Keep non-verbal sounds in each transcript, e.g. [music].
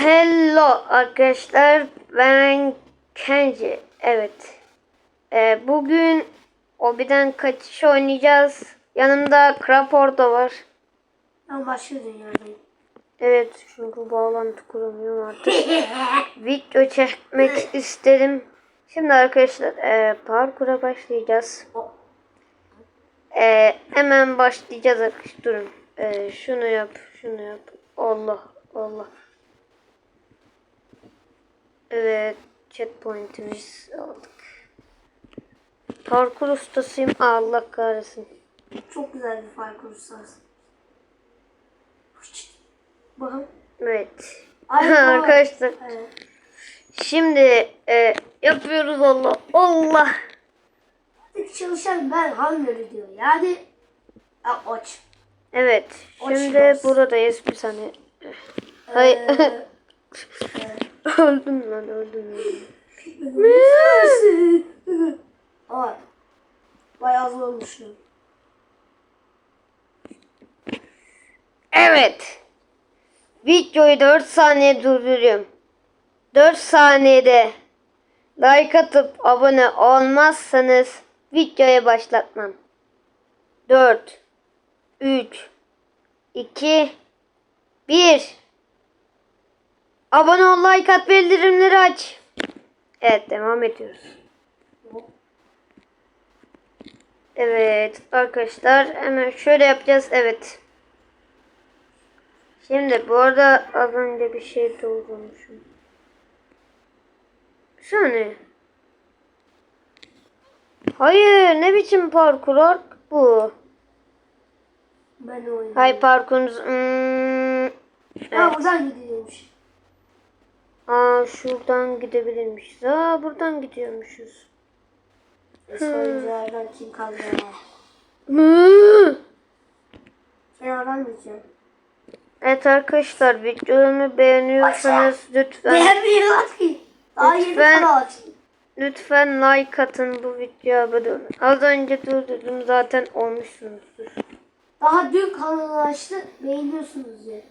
Hello arkadaşlar ben Kenji. Evet. Ee, bugün Obi'den kaçış oynayacağız. Yanımda Kraporda var. Ben başka dünyadayım. Evet çünkü bağlantı kuramıyorum artık. [laughs] Video çekmek istedim. Şimdi arkadaşlar e, parkura başlayacağız. E, hemen başlayacağız arkadaşlar. Durun. E, şunu yap, şunu yap. Allah, Allah. Evet, checkpoint'imiz aldık. Parkur ustasıyım. Allah kahretsin. Çok güzel bir fark ustası. Bakın. Evet. Ay, [laughs] arkadaşlar. Evet. Şimdi e, yapıyoruz Allah. Allah. Artık çalışan ben hangi diyor. Yani ya, aç. Evet. Şimdi geldiniz. buradayız bir saniye. Hayır. Ee, [laughs] [laughs] öldüm lan öldüm. öldüm. [laughs] Ay. Bayağı zormuş. Evet. Videoyu 4 saniye durduruyorum. 4 saniyede like atıp abone olmazsanız videoya başlatmam. 4 3 2 1 Abone ol, like at, bildirimleri aç. Evet, devam ediyoruz. Evet arkadaşlar hemen şöyle yapacağız. Evet. Şimdi bu arada az önce bir şey doldurmuşum. Bir saniye. Hayır ne biçim parkur ark bu? Ben oynuyorum. Hay parkurunuz. Hmm, Ha evet. buradan gidiyormuş. Aa şuradan gidebilirmişiz. Aa buradan gidiyormuşuz. Eski oyunculardan kim kaldı ya? Hmm. Kenardan gideceğim. Evet arkadaşlar videomu beğeniyorsanız lütfen Beğenmiyorlar ki. Daha Lütfen. lütfen like atın bu videoya abone olun. Az önce durdurdum zaten olmuşsunuzdur. Daha dün kanalı açtı. Beğeniyorsunuz diye.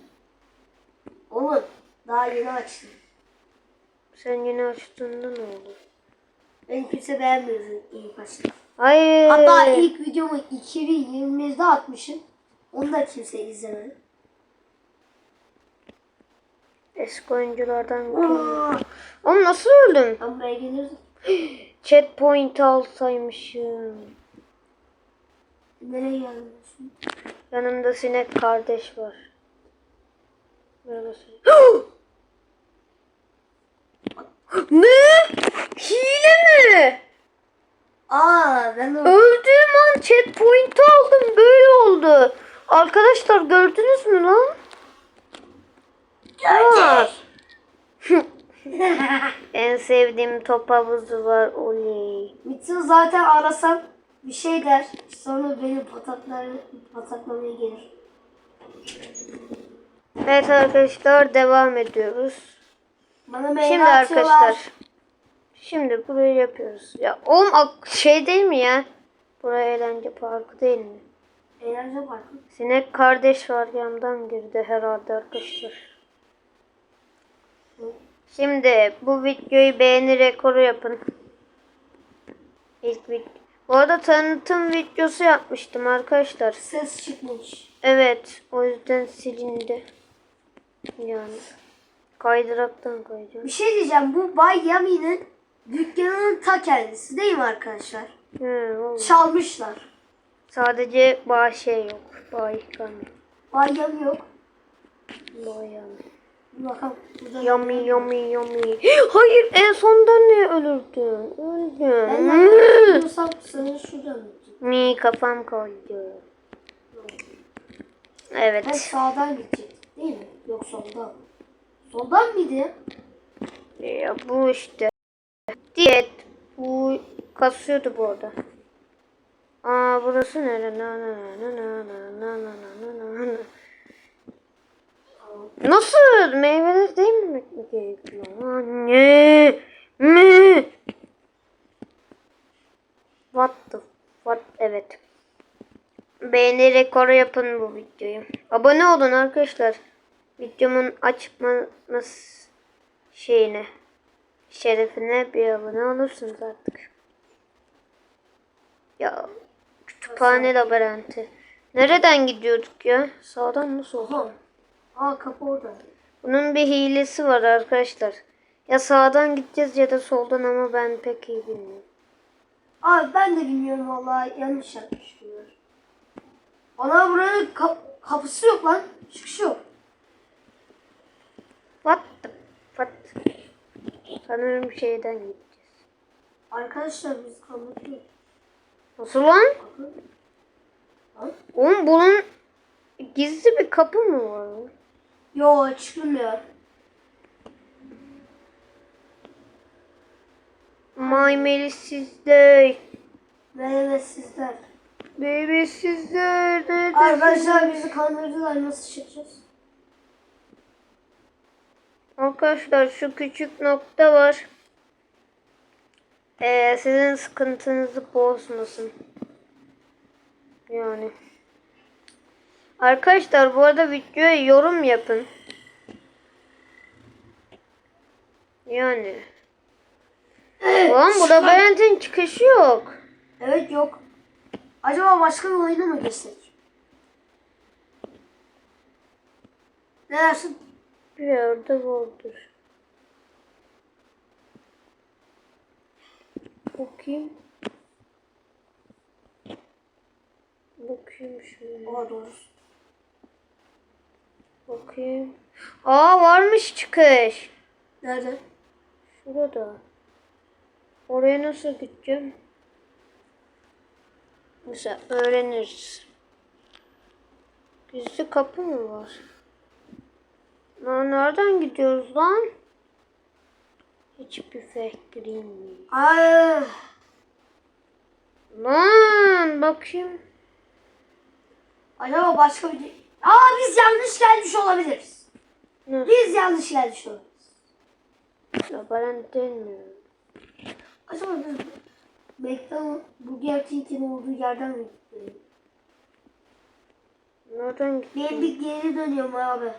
Oğlum daha yeni açtım. Sen yine açtığında ne oldu? Beni kimse beğenmiyor ilk açtım. Hayır. Hatta ilk videomu 2021'de atmışım. Onu da kimse izlemedi. Eski oyunculardan bakıyorum. Oğlum nasıl öldüm? Ben buraya gelirdim. [gasps] Chat point alsaymışım. Nereye şimdi? Yanımda sinek kardeş var. Merhaba sinek. [gasps] ne? Hile mi? Aa ben de Öldüğüm an chat point aldım böyle oldu. Arkadaşlar gördünüz mü lan? Var. [laughs] en sevdiğim top havuzu var oley. Mitsun zaten arasam bir şey der. Sonra beni pataklar, pataklamaya gelir. Evet arkadaşlar devam ediyoruz. Bana meyve Şimdi atıyorlar. arkadaşlar. Şimdi burayı yapıyoruz. Ya oğlum şey değil mi ya? Buraya eğlence parkı değil mi? Eğlence parkı. Sinek kardeş var yandan girdi herhalde arkadaşlar. Şimdi bu videoyu beğeni rekoru yapın. İlk video. Bu arada tanıtım videosu yapmıştım arkadaşlar. Ses çıkmış. Evet o yüzden silindi. Yani kaydıraktan koyacağım. Bir şey diyeceğim. Bu Bay Yami'nin dükkanının ta kendisi değil mi arkadaşlar? He, vallahi. Çalmışlar. Sadece bağ şey yok. Bağ ihkan. Bay Yami yok. Bağ yani. Bir bakalım. Burada Yummy yummy yummy. Hayır en sonda ne ölürdün? Ben Öldüm. nereden biliyorsam seni şuradan unuttum. Mi kafam koydu. Ben Evet. sağdan gidecek değil mi? Yok soldan. Soldan mıydı? Ya bu işte. Diyet. Bu kasıyordu bu arada. Aa burası nere? Na na na na na na na na na na. Nasıl? Meyveler değil mi gerekiyor? Anne. Mi? What the what? Evet. Beğeni rekoru yapın bu videoyu. Abone olun arkadaşlar. Videomun açmaması şeyine şerefine bir abone olursunuz artık. Ya kütüphane labirenti. Nereden gidiyorduk ya? Sağdan mı soldan? Aa kapı orada. Bunun bir hilesi var arkadaşlar. Ya sağdan gideceğiz ya da soldan ama ben pek iyi bilmiyorum. Abi ben de bilmiyorum vallahi yanlış yapmış bunlar. Ana buranın kap- kapısı yok lan. Çıkışı yok. What the what? Sanırım şeyden gideceğiz. Arkadaşlar biz kaldık. Nasıl lan? Lan. Oğlum bunun gizli bir kapı mı var? Yo çıkılmıyor. My Melisizler. Merhaba sizler. Baby sizler. Arkadaşlar bizi kandırdılar nasıl çıkacağız? Arkadaşlar şu küçük nokta var. Ee, sizin sıkıntınızı bozmasın. Yani. Arkadaşlar bu arada videoya yorum yapın. Yani. Ulan bu labirentin çıkışı yok. Evet yok. Acaba başka bir oyuna mı geçsek? Ne dersin? Bir yerde vardır. Bakayım. Bakayım şöyle. Oha doğrusu. Bakayım. Aa varmış çıkış. Nerede? Şurada. Oraya nasıl gideceğim? Mesela öğreniriz. Gizli kapı mı var? Lan nereden gidiyoruz lan? Hiçbir fikrim yok. Ay, Lan bakayım. acaba başka bir... Aa biz yanlış gelmiş olabiliriz. Nasıl? Biz yanlış gelmiş olabiliriz. Labirent demiyorum. Acaba biz McDonald bu gerçeğin olduğu yerden mi gidelim? Nereden gittim? Benim bir geri dönüyorum abi.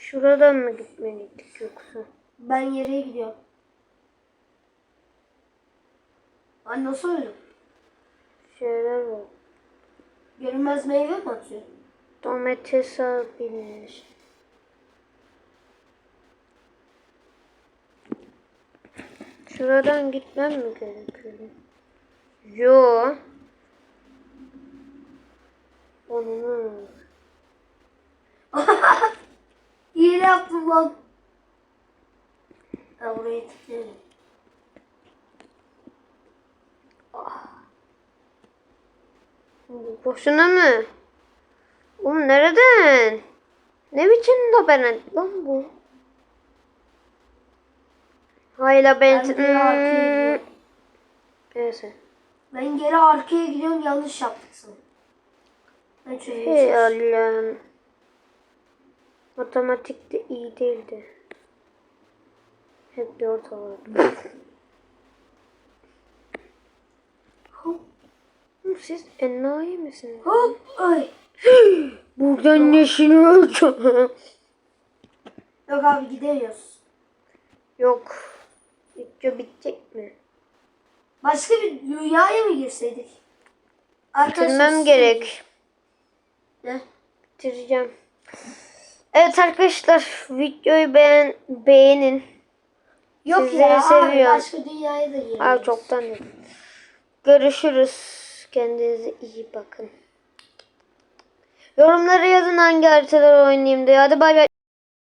Şuradan mı gitmeliydik yoksa? Ben yere gidiyorum. Ay nasıl öyle? Şeyler var. Görünmez meyve mi atıyor? Domates alabilir. Şuradan gitmem mi gerekiyor? Yo. Onu [laughs] İyi yaptım lan. Ha buraya tıklayalım. Boşuna mı? Oğlum nereden? Ne biçim labirent lan bu? Hay labirent. Ben Hmm. Neyse. Ben geri arkaya gidiyorum yanlış yaptık sana. Ben Hey. Allah'ım. Matematikte iyi değildi. Hep. Hop [laughs] Oğlum Siz enayi misiniz? hop ay. Buradan neşini ölçüm. Yok abi gidemiyoruz. Yok. Video bitecek mi? Başka bir dünyaya mı girseydik? Bitirmem gerek. Ne? Bitireceğim. Evet arkadaşlar videoyu beğen beğenin. Yok Sizleri ya abi seviyorum. başka dünyaya da girelim. Aa çoktan dedim. Görüşürüz. Kendinize iyi bakın. Yorumlara yazın hangi haritalar oynayayım diye. Hadi bay bay.